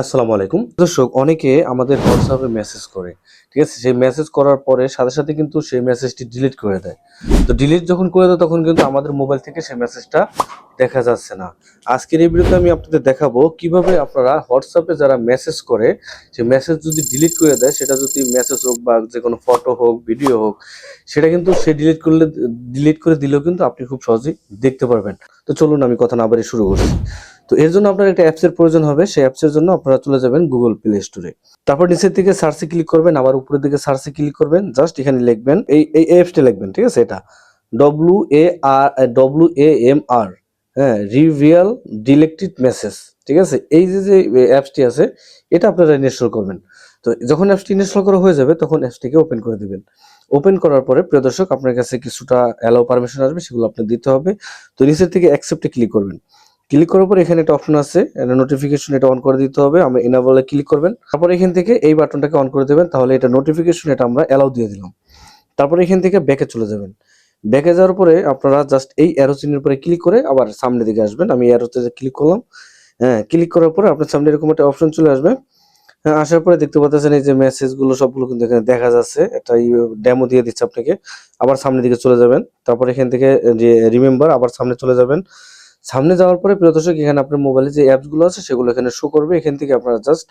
আসসালামু আলাইকুম। দর্শক, অনেকে আমাদের হোয়াটসঅ্যাপে মেসেজ করে, ঠিক আছে? সেই মেসেজ করার পরে সাথে সাথে কিন্তু সেই মেসেজটি ডিলিট করে দেয়। তো ডিলিট যখন করে দেয়, তখন কিন্তু আমাদের মোবাইল থেকে সেই মেসেজটা দেখা যাচ্ছে না। আজকের এই ভিডিওতে আমি আপনাদের দেখাবো কীভাবে আপনারা হোয়াটসঅ্যাপে যারা মেসেজ করে, সেই মেসেজ যদি ডিলিট করে দেয়, সেটা যদি মেসেজ হোক বা যে কোনো ফটো হোক ভিডিও হোক, সেটা কিন্তু সে ডিলিট করলে ডিলিট করে দিলেও কিন্তু আপনি খুব সহজেই দেখতে পারবেন। তো চলুন আমি কথা না বাড়ি শুরু করছি। তো এর জন্য আপনার একটা অ্যাপসের প্রয়োজন হবে। সেই অ্যাপসের জন্য আপনারা চলে যাবেন গুগল প্লে স্টোরে তারপর নিচের দিকে সার্চে ক্লিক করবেন, আবার উপরের দিকে সার্চে ক্লিক করবেন। জাস্ট এখানে লিখবেন, এই এই অ্যাপসটা লিখবেন, ঠিক আছে? এটা W A R W A M R হ্যাঁ রিভিয়াল ডিলেক্টেড মেসেজ ঠিক আছে? এই যে যে অ্যাপসটি আছে, এটা আপনারা ইনস্টল করবেন। তো যখন অ্যাপসটি ইনস্টল করা হয়ে যাবে, তখন অ্যাপসটিকে ওপেন করে দিবেন। ওপেন করার পরে, প্রিয় দর্শক, আপনার কাছে কিছুটা অ্যালাউ পারমিশন আসবে, সেগুলো আপনি দিতে হবে। তো নিচের থেকে অ্যাকসেপ্টে ক্লিক করবেন। ক্লিক করার পর এখানে একটা অপশন আছে নোটিফিকেশন এটা অন করে দিতে হবে, আমরা এনাবলে ক্লিক করবেন। তারপর এখান থেকে এই বাটনটাকে অন করে দেবেন, তাহলে এটা নোটিফিকেশন এটা আমরা অ্যালাউ দিয়ে দিলাম। তারপর এখান থেকে ব্যাকে চলে যাবেন। ব্যাকে যাওয়ার পরে আপনারা জাস্ট এই অ্যারো চিহ্নের উপরে ক্লিক করে আবার সামনের দিকে আসবেন। আমি অ্যারোতে ক্লিক করলাম হ্যাঁ ক্লিক করার পরে আপনার সামনে এরকম একটা অপশন চলে আসবে। হ্যাঁ আসার পরে দেখতে পাচ্ছেন এই যে মেসেজগুলো সবগুলো কিন্তু এখানে দেখা যাচ্ছে। একটা ডেমো দিয়ে দিচ্ছে আপনাকে। আবার সামনের দিকে চলে যাবেন। তারপর এখান থেকে যে রিমেম্বার আবার সামনে চলে যাবেন। সামনে যাওয়ার পরে, প্রিয় দর্শক, এখানে আপনার মোবাইলে যে অ্যাপসগুলো আছে, সেগুলো এখানে শো করবে। এখান থেকে আপনারা জাস্ট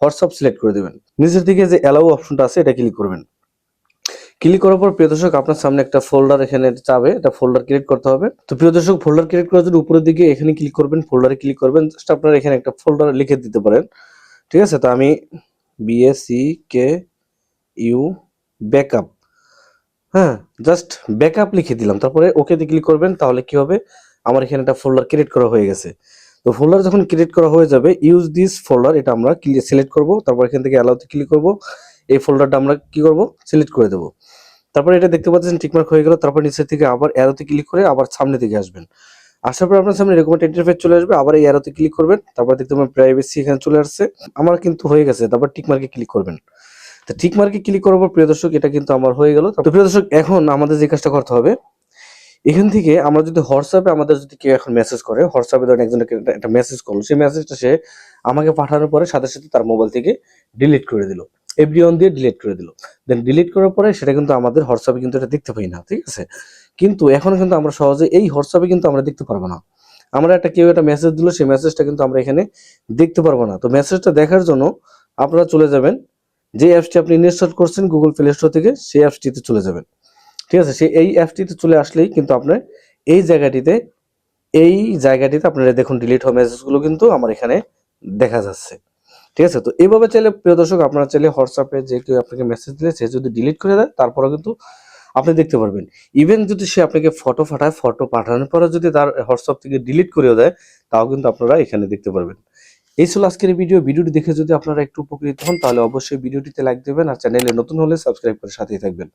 হোয়াটসঅ্যাপ সিলেক্ট করে দেবেন। নিচের দিকে যে অ্যালাউ অপশনটা আছে, এটা ক্লিক করবেন। ক্লিক করার পর, প্রিয় দর্শক, আপনার সামনে একটা ফোল্ডার এখানে চাবে এটা ফোল্ডার ক্রিয়েট করতে হবে। তো প্রিয় দর্শক ফোল্ডার ক্রিয়েট করার জন্য উপরের দিকে এখানে ক্লিক করবেন ফোল্ডারে ক্লিক করবেন। জাস্ট আপনারা এখানে একটা ফোল্ডার লিখে দিতে পারেন। ঠিক আছে? তো আমি বিএসসি কে ইউ ব্যাকআপ হ্যাঁ জাস্ট ব্যাকআপ লিখে দিলাম। তারপরে ওকেতে ক্লিক করবেন। তাহলে কি হবে? আমার এখানে একটা ফোল্ডার ক্রিয়েট করা হয়ে গেছে। তো ফোল্ডার যখন ক্রিয়েট করা হয়ে যাবে ইউজ দিস ফোল্ডার এটা আমরা সিলেক্ট করব, তারপর এখান থেকে অ্যালাউতে ক্লিক করব। এই ফোল্ডারটা আমরা কি করব? সিলেক্ট করে দেব। তারপর এটা দেখতে পাচ্ছেন টিকমার্ক হয়ে গেল, তারপর নিচের থেকে আবার অ্যারোতে ক্লিক করে আবার সামনে দিকে আসবেন। আসার পর আপনার সামনে এরকম একটা ইন্টারফেস চলে আসবে, আবার এই অ্যারোতে ক্লিক করবেন, তারপর দেখতে পাবেন প্রাইভেসি এখানে চলে আসছে। আমার কিন্তু হয়ে গেছে, তারপর টিকমার্কে ক্লিক করবেন। তো টিকমার্কে ক্লিক করার পর, প্রিয় দর্শক, এটা কিন্তু আমার হয়ে গেল। তো প্রিয় দর্শক, এখন আমাদের যে কাজটা করতে হবে এখান থেকে আমরা যদি হোয়াটসঅ্যাপে আমাদের যদি কেউ এখন মেসেজ করে হোয়াটসঅ্যাপে ধরেন একজনকে একটা- মেসেজ করল, সেই মেসেজটা সে আমাকে পাঠানোর পরে সাথে সাথে তার মোবাইল থেকে ডিলিট করে দিল। এভরি অন দিয়ে ডিলিট করে দিল। দেন ডিলিট করার পরে সেটা কিন্তু আমাদের হোয়াটসঅ্যাপে কিন্তু এটা দেখতে পাই না, ঠিক আছে? কিন্তু এখন কিন্তু আমরা সহজে এই হোয়াটসঅ্যাপে কিন্তু আমরা দেখতে পারব না। আমরা একটা কেউ একটা মেসেজ দিল, সেই মেসেজটা কিন্তু আমরা এখানে দেখতে পারব না। তো মেসেজটা দেখার জন্য আপনারা চলে যাবেন। যে অ্যাপসটি আপনি ইনস্টল করছেন গুগল প্লে স্টোর থেকে, সেই অ্যাপসটিতে চলে যাবেন। ঠিক আছে সেই এই অ্যাপটিতে চলে আসলেই কিন্তু আপনার এই জায়গাটিতে এই জায়গাটিতে আপনারা দেখুন ডিলিট হওয়া মেসেজগুলো কিন্তু আমার এখানে দেখা যাচ্ছে। ঠিক আছে, তো এইভাবে চাইলে প্রিয় দর্শক, আপনারা চাইলে হোয়াটসঅ্যাপে যে কেউ আপনাকে মেসেজ দিলে সে যদি ডিলিট করে দেয়, তারপরেও কিন্তু আপনি দেখতে পারবেন। ইভেন যদি সে আপনাকে ফটো পাঠায় ফটো পাঠানোর পরে যদি তার হোয়াটসঅ্যাপ থেকে ডিলিট করেও দেয়, তাও কিন্তু আপনারা এখানে দেখতে পারবেন। এই ছিল আজকের ভিডিও ভিডিওটি দেখে যদি আপনারা একটু উপকৃত হন, তাহলে অবশ্যই ভিডিওটিতে লাইক দেবেন আর চ্যানেলে নতুন হলে সাবস্ক্রাইব করে সাথেই থাকবেন।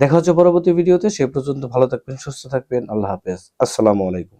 দেখা হচ্ছে পরবর্তী ভিডিওতে সে পর্যন্ত ভালো থাকবেন সুস্থ থাকবেন আল্লাহ হাফেজ। আসসালামু আলাইকুম।